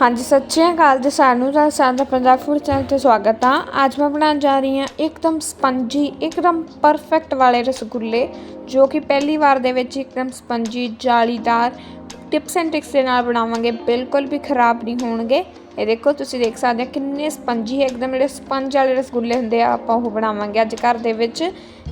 ਹਾਂਜੀ ਸਤਿ ਸ਼੍ਰੀ ਅਕਾਲ ਜੀ ਸਾਨੂੰ ਦਾ ਸਾਡਾ ਪੰਜਾਬ ਫੂਡ ਚੈਨਲ ਤੇ ਸਵਾਗਤ ਆ। ਅੱਜ ਮੈਂ ਬਣਾਉਣ ਜਾ ਰਹੀ ਹਾਂ ਇੱਕਦਮ ਸਪੰਜੀ, ਇੱਕਦਮ ਪਰਫੈਕਟ ਵਾਲੇ ਰਸਗੁੱਲੇ, ਜੋ ਕਿ ਪਹਿਲੀ ਵਾਰ ਦੇ ਵਿੱਚ ਇੱਕਦਮ ਸਪੰਜੀ, ਜਾਲੀਦਾਰ ਟਿਪਸ ਐਂਡ ਟ੍ਰਿਕਸ ਦੇ ਨਾਲ ਬਣਾਵਾਂਗੇ। ਬਿਲਕੁਲ ਵੀ ਖਰਾਬ ਨਹੀਂ ਹੋਣਗੇ। ਇਹ ਦੇਖੋ, ਤੁਸੀਂ ਦੇਖ ਸਕਦੇ ਹੋ ਕਿੰਨੇ ਸਪੰਜੀ ਹੈ, ਇੱਕਦਮ ਜਿਹੜੇ ਸਪੰਜ ਵਾਲੇ ਰਸਗੁੱਲੇ ਹੁੰਦੇ ਆ, ਆਪਾਂ ਉਹ ਬਣਾਵਾਂਗੇ ਅੱਜ ਘਰ ਦੇ ਵਿੱਚ।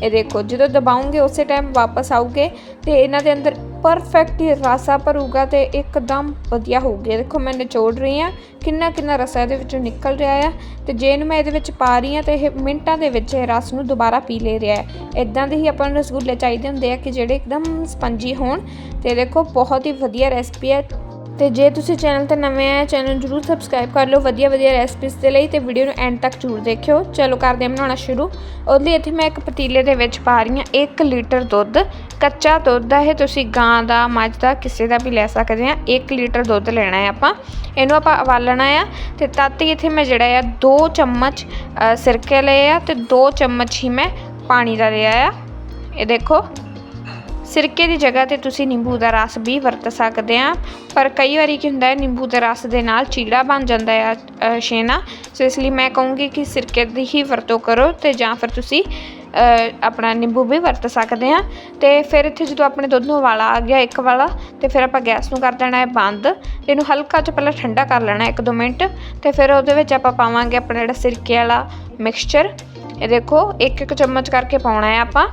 ਇਹ ਦੇਖੋ, ਜਦੋਂ ਦਬਾਉਂਗੇ ਉਸੇ ਟਾਈਮ ਵਾਪਸ ਆਉਗੇ ਤੇ ਇਹਨਾਂ ਦੇ ਅੰਦਰ ਪਰਫੈਕਟ ਹੀ ਰਸਾ ਭਰੂਗਾ ਤੇ ਇੱਕਦਮ ਵਧੀਆ ਹੋਊਗੇ। ਦੇਖੋ, ਮੈਂ ਨਿਚੋੜ ਰਹੀ ਹਾਂ ਕਿੰਨਾ ਕਿੰਨਾ ਰਸਾ ਇਹਦੇ ਵਿੱਚੋਂ ਨਿਕਲ ਰਿਹਾ ਆ। ਤੇ ਜੇ ਇਹਨੂੰ ਮੈਂ ਇਹਦੇ ਵਿੱਚ ਪਾ ਰਹੀ ਹਾਂ ਤੇ ਇਹ ਮਿੰਟਾਂ ਦੇ ਵਿੱਚ ਇਹ ਰਸ ਨੂੰ ਦੁਬਾਰਾ ਪੀ ਲੈ ਰਿਹਾ ਹੈ। ਇਦਾਂ ਦੇ ਹੀ ਆਪਾਂ ਨੂੰ ਰਸਗੁੱਲੇ ਚਾਹੀਦੇ ਹੁੰਦੇ ਆ ਕਿ ਜਿਹੜੇ ਇੱਕਦਮ ਸਪੰਜੀ ਹੋਣ। ਤੇ ਦੇਖੋ, ਬਹੁਤ ਹੀ ਵਧੀਆ ਰੈਸਪੀ ਹੈ। ਤੇ ਜੇ ਤੁਸੀਂ ਚੈਨਲ ਤੇ ਨਵੇਂ ਆਏ ਚੈਨਲ ਜਰੂਰ ਸਬਸਕ੍ਰਾਈਬ ਕਰ ਲਓ, ਵਧੀਆ ਵਧੀਆ ਰੈਸਪੀਜ਼ ਦੇ ਲਈ ਤੇ ਵੀਡੀਓ ਨੂੰ ਐਂਡ ਤੱਕ ਜਰੂਰ ਦੇਖਿਓ। ਚਲੋ ਕਰਦੇ ਹਾਂ ਬਣਾਉਣਾ ਸ਼ੁਰੂ। ਉਹਦੇ ਲਈ ਇੱਥੇ ਮੈਂ ਇੱਕ ਪਤੀਲੇ ਦੇ ਵਿੱਚ ਪਾ ਰਹੀ ਹਾਂ 1 ਲੀਟਰ ਦੁੱਧ। ਕੱਚਾ ਦੁੱਧ ਦਾ ਇਹ, ਤੁਸੀਂ ਗਾਂ ਦਾ, ਮੱਝ ਦਾ, ਕਿਸੇ ਦਾ ਵੀ ਲੈ ਸਕਦੇ ਆ 1 ਲੀਟਰ ਦੁੱਧ ਲੈਣਾ ਹੈ ਆਪਾਂ। ਇਹਨੂੰ ਆਪਾਂ ਉਬਾਲਣਾ ਆ ਤੇ ਤਦ ਹੀ ਇੱਥੇ ਮੈਂ ਜਿਹੜਾ ਆ 2 ਚਮਚ ਸਿਰਕੇ ਲਏ ਆ ਤੇ 2 ਚਮਚ ਹੀ ਮੈਂ ਪਾਣੀ ਦਾ ਲਿਆ ਆ। ਇਹ ਦੇਖੋ। ਸਿਰਕੇ ਦੀ ਜਗ੍ਹਾ ਤੇ ਤੁਸੀਂ ਨਿੰਬੂ ਦਾ ਰਸ ਵੀ ਵਰਤ ਸਕਦੇ ਆ। ਪਰ ਕਈ ਵਾਰੀ ਕੀ ਹੁੰਦਾ ਹੈ ਨਿੰਬੂ ਦੇ ਰਸ ਦੇ ਨਾਲ ਚੀੜਾ ਬਣ ਜਾਂਦਾ ਹੈ ਅ, ਸੋ ਇਸ ਲਈ ਮੈਂ ਕਹੂੰਗੀ ਕਿ ਸਿਰਕੇ ਦੀ ਹੀ ਵਰਤੋਂ ਕਰੋ ਤੇ ਜਾਂ ਫਿਰ ਤੁਸੀਂ ਆਪਣਾ ਨਿੰਬੂ ਵੀ ਵਰਤ ਸਕਦੇ ਆ। ਤੇ ਫਿਰ ਇੱਥੇ ਜਦੋਂ ਆਪਣੇ ਦੁੱਧ ਨੂੰ ਉਬਾਲਾ ਆ ਗਿਆ ਇੱਕ ਵਾਲਾ ਤੇ ਫਿਰ ਆਪਾਂ ਗੈਸ ਨੂੰ ਕਰ ਦੇਣਾ ਹੈ ਬੰਦ। ਤੇ ਇਹਨੂੰ ਹਲਕਾ ਜਿਹਾ ਪਹਿਲਾਂ ਠੰਡਾ ਕਰ ਲੈਣਾ ਇੱਕ ਦੋ ਮਿੰਟ। ਤੇ ਫਿਰ ਉਹਦੇ ਵਿੱਚ ਆਪਾਂ ਪਾਵਾਂਗੇ ਆਪਣਾ ਜਿਹੜਾ ਸਿਰਕੇ ਵਾਲਾ ਮਿਕਸਚਰ ਇਹ ਦੇਖੋ ਇੱਕ ਇੱਕ ਚਮਚ ਕਰਕੇ ਪਾਉਣਾ ਹੈ ਆਪਾਂ।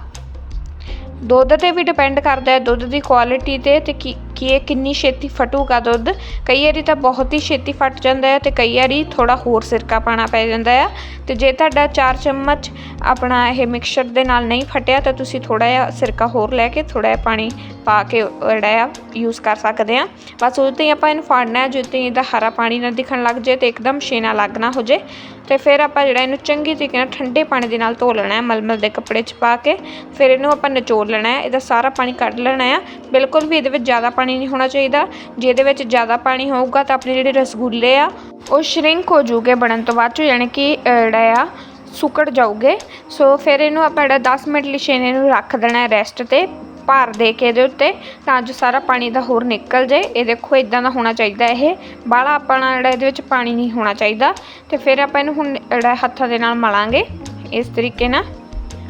ਦੁੱਧ ਤੇ ਵੀ ਡਿਪੈਂਡ ਕਰਦਾ ਹੈ ਦੁੱਧ ਦੀ ਕੁਆਲਿਟੀ ਤੇ ਤੇ ਕੀ, ਕਿ ਇਹ ਕਿੰਨੀ ਛੇਤੀ ਫਟੂਗਾ ਦੁੱਧ। ਕਈ ਵਾਰੀ ਤਾਂ ਬਹੁਤ ਹੀ ਛੇਤੀ ਫਟ ਜਾਂਦਾ ਹੈ ਤੇ ਕਈ ਵਾਰੀ ਥੋੜਾ ਹੋਰ ਸਿਰਕਾ ਪਾਣਾ ਪੈ ਜਾਂਦਾ ਹੈ। ਤੇ ਜੇ ਤੁਹਾਡਾ 4 ਚਮਚ ਆਪਣਾ ਇਹ ਮਿਕਸਚਰ ਦੇ ਨਾਲ ਨਹੀਂ ਫਟਿਆ ਤਾਂ ਤੁਸੀਂ ਥੋੜਾ ਜਿਹਾ ਸਿਰਕਾ ਹੋਰ ਲੈ ਕੇ ਥੋੜਾ ਜਿਹਾ ਪਾਣੀ ਪਾ ਕੇ ਜਿਹੜਾ ਆ ਯੂਜ਼ ਕਰ ਸਕਦੇ ਆ ਬਸ ਉਦੋਂ ਹੀ ਆਪਾਂ ਇਹਨੂੰ ਫਾੜਨਾ ਹੈ ਜਦੋਂ ਇਹਦਾ ਹਰਾ ਪਾਣੀ ਨਾ ਦਿਖਣ ਲੱਗ ਜੇ ਤੇ ਇੱਕਦਮ ਛੇਨਾ ਲੱਗ ਨਾ ਹੋ ਜੇ ਤੇ ਫਿਰ ਆਪਾਂ ਜਿਹੜਾ ਇਹਨੂੰ ਚੰਗੀ ਤਰੀਕੇ ਨਾਲ ਠੰਡੇ ਪਾਣੀ ਦੇ ਨਾਲ ਧੋ ਲੈਣਾ ਹੈ, ਮਲਮਲ ਦੇ ਕੱਪੜੇ 'ਚ ਪਾ ਕੇ। ਫਿਰ ਇਹਨੂੰ ਆਪਾਂ ਨਿਚੋੜ ਲੈਣਾ ਹੈ, ਇਹਦਾ ਸਾਰਾ ਪਾਣੀ ਕੱਢ ਲੈਣਾ ਹੈ। ਬਿਲਕੁਲ ਵੀ ਇਹਦੇ ਵਿੱਚ ਜ਼ਿਆਦਾ ਪਾਣੀ ਨਹੀਂ ਹੋਣਾ ਚਾਹੀਦਾ। ਜੇ ਇਹਦੇ ਵਿੱਚ ਜ਼ਿਆਦਾ ਪਾਣੀ ਹੋਊਗਾ ਤਾਂ ਆਪਣੇ ਜਿਹੜੇ ਰਸਗੁੱਲੇ ਆ, ਉਹ ਸ਼ਰਿੰਕ ਹੋ ਜੂਗੇ ਬਣਨ ਤੋਂ ਬਾਅਦ 'ਚ, ਯਾਨੀ ਕਿ ਜਿਹੜਾ ਆ, ਸੁੱਕੜ ਜਾਊਗੇ। ਸੋ ਫਿਰ ਇਹਨੂੰ ਆਪਾਂ ਜਿਹੜਾ 10 ਮਿੰਟ ਲਈ ਛੇਨੇ ਨੂੰ ਰੱਖ ਦੇਣਾ ਹੈ ਰੈਸਟ ਤੇ। ਭਾਰ ਦੇ ਕੇ ਇਹਦੇ ਉੱਤੇ ਤਾਂ ਜੋ ਸਾਰਾ ਪਾਣੀ ਦਾ ਹੋਰ ਨਿਕਲ ਜੇ ਇਹ ਦੇਖੋ ਇਦਾਂ ਦਾ ਹੋਣਾ ਚਾਹੀਦਾ ਇਹ। ਬਾਹਲਾ ਆਪਣਾ ਜਿਹੜਾ ਇਹਦੇ ਵਿੱਚ ਪਾਣੀ ਨਹੀਂ ਹੋਣਾ ਚਾਹੀਦਾ। ਤੇ ਫਿਰ ਆਪਾਂ ਇਹਨੂੰ ਹੁਣ ਜਿਹੜਾ ਹੱਥਾਂ ਦੇ ਨਾਲ ਮਲਾਂਗੇ ਇਸ ਤਰੀਕੇ ਨਾਲ।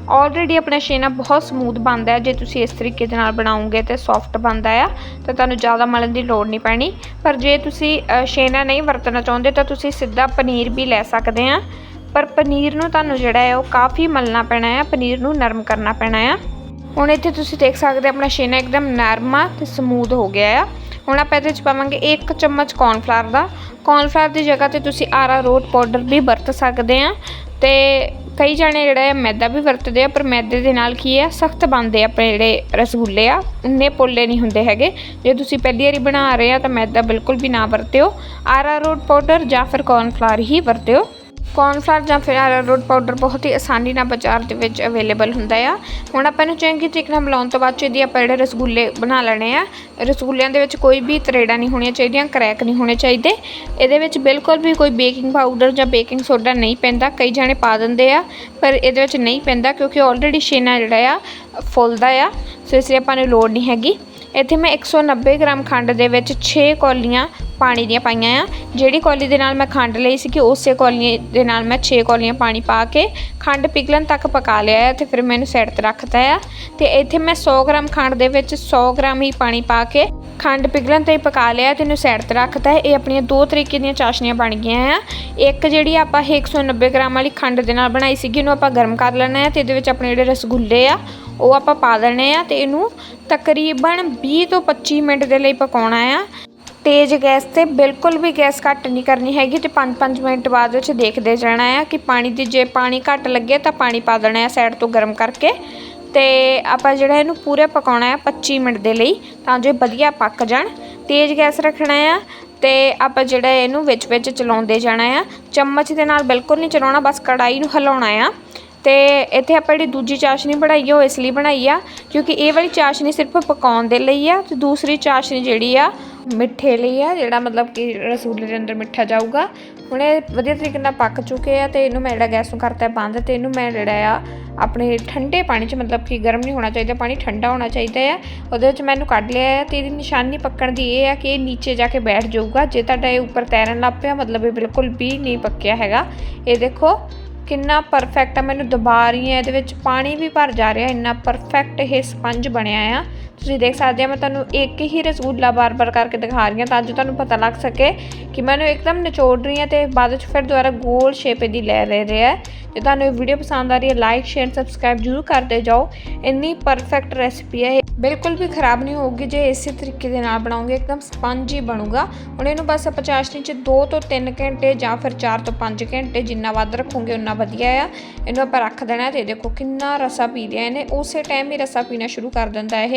ਆਲਰੇਡੀ ਆਪਣਾ ਛੇਨਾ ਬਹੁਤ ਸਮੂਥ ਬਣਦਾ ਹੈ। ਜੇ ਤੁਸੀਂ ਇਸ ਤਰੀਕੇ ਦੇ ਨਾਲ ਬਣਾਉਂਗੇ ਤੇ ਸੌਫਟ ਬਣਦਾ ਆ ਤਾਂ ਤੁਹਾਨੂੰ ਜ਼ਿਆਦਾ ਮਲਣ ਦੀ ਲੋੜ ਨਹੀਂ ਪੈਣੀ। ਪਰ ਜੇ ਤੁਸੀਂ ਅ, ਨਹੀਂ ਵਰਤਣਾ ਚਾਹੁੰਦੇ ਤਾਂ ਤੁਸੀਂ ਸਿੱਧਾ ਪਨੀਰ ਵੀ ਲੈ ਸਕਦੇ ਆ। ਪਰ ਪਨੀਰ ਨੂੰ ਤੁਹਾਨੂੰ ਜਿਹੜਾ ਹੈ ਉਹ ਕਾਫੀ ਮਲਣਾ ਪੈਣਾ ਆ ਪਨੀਰ ਨੂੰ ਨਰਮ ਕਰਨਾ ਪੈਣਾ ਆ। ਹੁਣ ਇੱਥੇ ਤੁਸੀਂ ਦੇਖ ਸਕਦੇ ਹੋ ਆਪਣਾ ਛੇਨਾ ਇੱਕਦਮ ਨਰਮ ਆ ਤੇ ਸਮੂਥ ਹੋ ਗਿਆ ਆ। ਹੁਣ ਆਪਾਂ ਇਹਦੇ ਵਿੱਚ ਪਾਵਾਂਗੇ 1 ਚਮਚ ਕੌਰਨਫਲਾਵਰ ਦਾ। ਕੌਰਨਫਲਾਵਰ ਦੀ ਜਗ੍ਹਾ ਤੇ ਤੁਸੀਂ ਆਰਾ ਰੋਟ ਪਾਊਡਰ ਵੀ ਵਰਤ ਸਕਦੇ ਆ ਤੇ ਕਈ ਜਾਣੇ ਜਿਹੜਾ ਹੈ ਮੈਦਾ ਵੀ ਵਰਤਦੇ ਆ, ਪਰ ਮੈਦੇ ਦੇ ਨਾਲ ਕੀ ਹੈ ਸਖਤ ਬਣਦੇ ਆ ਆਪਣੇ ਜਿਹੜੇ ਰਸਗੁੱਲੇ ਆ, ਇੰਨੇ ਪੋਲੇ ਨਹੀਂ ਹੁੰਦੇ ਹੈਗੇ। ਜੇ ਤੁਸੀਂ ਪਹਿਲੀ ਵਾਰੀ ਬਣਾ ਰਹੇ ਆ ਤਾਂ ਮੈਦਾ ਬਿਲਕੁਲ ਵੀ ਨਾ ਵਰਤਿਓ। ਆਰਾ ਰੋਟ ਪਾਊਡਰ ਜਾਂ ਫਿਰ ਕੌਰਨਫਲਾਵਰ ਹੀ ਵਰਤਿਓ। ਕੌਰਨਫਲਾਵਰ ਜਾਂ ਫਿਰ ਅਰਾਰੋਟ ਪਾਊਡਰ ਬਹੁਤ ਹੀ ਆਸਾਨੀ ਨਾਲ ਬਾਜ਼ਾਰ ਦੇ ਵਿੱਚ ਅਵੇਲੇਬਲ ਹੁੰਦਾ ਆ। ਹੁਣ ਆਪਾਂ ਇਹਨੂੰ ਚੰਗੀ ਤਰੀਕੇ ਨਾਲ ਮਿਲਾਉਣ ਤੋਂ ਬਾਅਦ 'ਚ ਇਹਦੀ ਆਪਾਂ ਜਿਹੜੇ ਰਸਗੁੱਲੇ ਬਣਾ ਲੈਣੇ ਆ। ਰਸਗੁੱਲਿਆਂ ਦੇ ਵਿੱਚ ਕੋਈ ਵੀ ਤਰੇੜਾਂ ਨਹੀਂ ਹੋਣੀਆਂ ਚਾਹੀਦੀਆਂ, ਕਰੈਕ ਨਹੀਂ ਹੋਣੇ ਚਾਹੀਦੇ। ਇਹਦੇ ਵਿੱਚ ਬਿਲਕੁਲ ਵੀ ਕੋਈ ਬੇਕਿੰਗ ਪਾਊਡਰ ਜਾਂ ਬੇਕਿੰਗ ਸੋਡਾ ਨਹੀਂ ਪੈਂਦਾ, ਕਈ ਜਾਣੇ ਪਾ ਦਿੰਦੇ ਆ, ਪਰ ਇਹਦੇ ਵਿੱਚ ਨਹੀਂ ਪੈਂਦਾ ਕਿਉਂਕਿ ਆਲਰੇਡੀ ਛੇਨਾ ਜਿਹੜਾ ਆ, ਫੁੱਲਦਾ ਆ, ਸੋ ਇਸ ਲਈ ਆਪਾਂ ਨੂੰ ਲੋੜ ਨਹੀਂ ਹੈਗੀ। ਇੱਥੇ ਮੈਂ 190 ਗ੍ਰਾਮ ਖੰਡ ਦੇ ਵਿੱਚ 6 ਕੌਲੀਆਂ ਪਾਣੀ ਦੀਆਂ ਪਾਈਆਂ ਆ। ਜਿਹੜੀ ਕੌਲੀ ਦੇ ਨਾਲ ਮੈਂ ਖੰਡ ਲਈ ਸੀ ਕਿ ਉਸੇ ਕੌਲੀ ਦੇ ਨਾਲ ਮੈਂ 6 ਕੌਲੀਆਂ ਪਾਣੀ ਪਾ ਕੇ ਖੰਡ ਪਿਘਲਣ ਤੱਕ ਪਕਾ ਲਿਆ ਹੈ ਤੇ ਫਿਰ ਮੈਨੂੰ ਇਹਨੂੰ ਸਾਈਡ ਤੇ ਰੱਖਤਾ ਆ। ਤੇ ਇੱਥੇ ਮੈਂ 100 ਗ੍ਰਾਮ ਖੰਡ ਦੇ ਵਿੱਚ 100 ਗ੍ਰਾਮ ਹੀ ਪਾਣੀ ਪਾ ਕੇ ਖੰਡ ਪਿਘਲਣ ਤੇ ਹੀ ਪਕਾ ਲਿਆ ਤੇ ਇਹਨੂੰ ਸਾਈਡ ਤੇ ਰੱਖਤਾ ਹੈ ਇਹ ਆਪਣੀਆਂ ਦੋ ਤਰੀਕੇ ਦੀਆਂ ਚਾਸ਼ਨੀਆਂ ਬਣ ਗਈਆਂ ਆ। ਇੱਕ ਜਿਹੜੀ ਆਪਾਂ ਇਹ 190 ਗ੍ਰਾਮ ਵਾਲੀ ਖੰਡ ਦੇ ਨਾਲ ਬਣਾਈ ਸੀਗੀ, ਇਹਨੂੰ ਆਪਾਂ ਗਰਮ ਕਰ ਲੈਣਾ ਹੈ ਤੇ ਇਹਦੇ ਵਿੱਚ ਆਪਣੇ ਜਿਹੜੇ ਰਸਗੁੱਲੇ ਆ, ਉਹ ਆਪਾਂ ਪਾ ਦੇਣੇ ਆ ਤੇ ਇਹਨੂੰ ਤਕਰੀਬਨ 20 ਤੋਂ 25 ਮਿੰਟ ਦੇ ਲਈ ਪਕਾਉਣਾ ਆ। ਤੇਜ਼ ਗੈਸ ਤੇ ਬਿਲਕੁਲ ਵੀ ਗੈਸ ਘੱਟ ਨਹੀਂ ਕਰਨੀ ਹੈਗੀ ਤੇ 5-5 ਮਿੰਟ ਬਾਅਦ ਵਿੱਚ ਦੇਖਦੇ ਜਾਣਾ ਆ ਕਿ ਪਾਣੀ ਦੀ ਜੇ ਪਾਣੀ ਘੱਟ ਲੱਗੇ ਤਾਂ ਪਾਣੀ ਪਾ ਦੇਣਾ ਆ ਸਾਈਡ ਤੋਂ ਗਰਮ ਕਰਕੇ ਤੇ ਆਪਾਂ ਜਿਹੜਾ ਇਹਨੂੰ ਪੂਰੇ ਪਕਾਉਣਾ ਆ 25 ਮਿੰਟ ਦੇ ਲਈ ਤਾਂ ਜੋ ਇਹ ਵਧੀਆ ਪੱਕ ਜਾਣ। ਤੇਜ਼ ਗੈਸ ਰੱਖਣਾ ਆ ਤੇ ਆਪਾਂ ਜਿਹੜਾ ਇਹਨੂੰ ਵਿੱਚ ਵਿੱਚ ਚਲਾਉਂਦੇ ਜਾਣਾ ਆ। ਚਮਚ ਦੇ ਨਾਲ ਬਿਲਕੁਲ ਨਹੀਂ ਚਲਾਉਣਾ, ਬਸ ਕੜਾਈ ਨੂੰ ਹਿਲਾਉਣਾ ਆ। ਤੇ ਇੱਥੇ ਆਪਾਂ ਜਿਹੜੀ ਦੂਜੀ ਚਾਸ਼ਨੀ ਬਣਾਈ ਆ, ਉਹ ਇਸ ਲਈ ਬਣਾਈ ਆ ਕਿਉਂਕਿ ਇਹ ਵਾਲੀ ਚਾਸ਼ਨੀ ਸਿਰਫ ਪਕਾਉਣ ਦੇ ਲਈ ਆ ਤੇ ਦੂਸਰੀ ਚਾਸ਼ਨੀ ਜਿਹੜੀ ਆ ਮਿੱਠੇ ਲਈ ਆ, ਜਿਹੜਾ ਮਤਲਬ ਕਿ ਰਸੂਲੇ ਦੇ ਅੰਦਰ ਮਿੱਠਾ ਜਾਊਗਾ। ਹੁਣ ਇਹ ਵਧੀਆ ਤਰੀਕੇ ਨਾਲ ਪੱਕ ਚੁੱਕੇ ਆ ਤੇ ਇਹਨੂੰ ਮੈਂ ਜਿਹੜਾ ਗੈਸ ਨੂੰ ਕਰਤਾ ਬੰਦ ਤੇ ਇਹਨੂੰ ਮੈਂ ਜਿਹੜਾ ਆ, ਆਪਣੇ ਠੰਡੇ ਪਾਣੀ 'ਚ ਮਤਲਬ ਕਿ ਗਰਮ ਨਹੀਂ ਹੋਣਾ ਚਾਹੀਦਾ, ਪਾਣੀ ਠੰਡਾ ਹੋਣਾ ਚਾਹੀਦਾ ਆ। ਉਹਦੇ ਵਿੱਚ ਮੈਨੂੰ ਕੱਢ ਲਿਆ ਹੈ ਤੇ ਇਹਦੀ ਨਿਸ਼ਾਨੀ ਪੱਕਣ ਦੀ ਇਹ ਆ ਕਿ ਇਹ ਨੀਚੇ ਜਾ ਕੇ ਬੈਠ ਜਾਊਗਾ। ਜੇ ਤੁਹਾਡਾ ਇਹ ਉੱਪਰ ਤੈਰਨ ਲੱਗ ਪਿਆ, ਮਤਲਬ ਇਹ ਬਿਲਕੁਲ ਵੀ ਨਹੀਂ ਪੱਕਿਆ ਹੈਗਾ। ਇਹ ਦੇਖੋ ਕਿੰਨਾ ਪਰਫੈਕਟ ਆ, ਮੈਨੂੰ ਦਬਾ ਰਹੀ ਹੈ ਇਹਦੇ ਵਿੱਚ ਪਾਣੀ ਵੀ ਭਰ ਜਾ ਰਿਹਾ, ਇੰਨਾ ਪਰਫੈਕਟ ਇਹ ਸਪੰਜ ਬਣਿਆ ਆ। ਤੁਸੀਂ ਦੇਖ ਸਕਦੇ ਆ, ਮੈਂ ਤੁਹਾਨੂੰ ਇੱਕ ਹੀ ਰਸਗੁੱਲਾ ਬਾਰ-ਬਾਰ ਕਰਕੇ ਦਿਖਾ ਰਹੀ ਹਾਂ ਤਾਂ ਜੋ ਤੁਹਾਨੂੰ ਪਤਾ ਲੱਗ ਸਕੇ ਕਿ ਮੈਂ ਇਹਨੂੰ ਇੱਕਦਮ ਨਿਚੋੜ ਰਹੀ ਹਾਂ ਤੇ ਬਾਅਦ ਵਿੱਚ ਫਿਰ ਦੁਬਾਰਾ ਗੋਲ ਸ਼ੇਪ ਇਹਦੀ ਲੈ ਰਹੇ ਰਿਹਾ ਹੈ। ਜੇ ਤੁਹਾਨੂੰ ਇਹ ਵੀਡੀਓ ਪਸੰਦ ਆ ਰਹੀ ਹੈ ਲਾਈਕ ਸ਼ੇਅਰ ਸਬਸਕ੍ਰਾਈਬ ਜ਼ਰੂਰ ਕਰਦੇ ਜਾਓ। ਇੰਨੀ ਪਰਫੈਕਟ ਰੈਸਪੀ ਹੈ ਇਹ। ਬਿਲਕੁਲ ਵੀ ਖਰਾਬ ਨਹੀਂ ਹੋਊਗੀ, ਜੇ ਇਸੇ ਤਰੀਕੇ ਦੇ ਨਾਲ ਬਣਾਉਂਗੇ, ਇੱਕਦਮ ਸਪੰਜੀ ਬਣੂਗਾ। ਹੁਣ ਇਹਨੂੰ ਬਸ ਆਪਾਂ ਚਾਸ਼ਨੀ 'ਚ 2 ਤੋਂ 3 ਘੰਟੇ ਜਾਂ ਫਿਰ 4 ਤੋਂ 5 ਘੰਟੇ ਜਿੰਨਾ ਵੱਧ ਰੱਖੋਗੇ ਉਨਾ ਵਧੀਆ ਆ। ਇਹਨੂੰ ਆਪਾਂ ਰੱਖ ਦੇਣਾ ਤੇ ਦੇਖੋ ਕਿੰਨਾ ਰਸਾ ਪੀ ਲਿਆ ਇਹਨੇ। ਉਸੇ ਟਾਈਮ ਹੀ ਰਸਾ ਪੀਣਾ ਸ਼ੁਰੂ ਕਰ ਦਿੰਦਾ ਇਹ।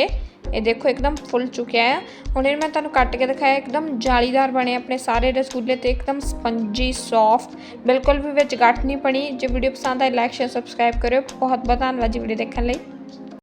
ਇਹ ਦੇਖੋ ਇੱਕਦਮ ਫੁੱਲ ਚੁੱਕਿਆ ਹੈ ਹੁਣ ਇਹ ਮੈਂ ਤੁਹਾਨੂੰ ਕੱਟ ਕੇ ਦਿਖਾਇਆ, ਇੱਕਦਮ ਜਾਲੀਦਾਰ ਬਣੇ ਆਪਣੇ ਸਾਰੇ ਰਸਗੁੱਲੇ ਤੇ ਇੱਕਦਮ ਸਪੰਜੀ ਸੌਫਟ ਬਿਲਕੁਲ ਵੀ ਵਿੱਚ ਗੱਠ ਨਹੀਂ ਪਣੀ ਜੇ ਵੀਡੀਓ ਪਸੰਦ ਆਏ ਲਾਈਕ ਸ਼ੇਅਰ ਸਬਸਕ੍ਰਾਈਬ ਕਰਿਓ। ਬਹੁਤ ਬਹੁਤ ਧੰਨਵਾਦ ਜੀ ਵੀਡੀਓ ਦੇਖਣ ਲਈ।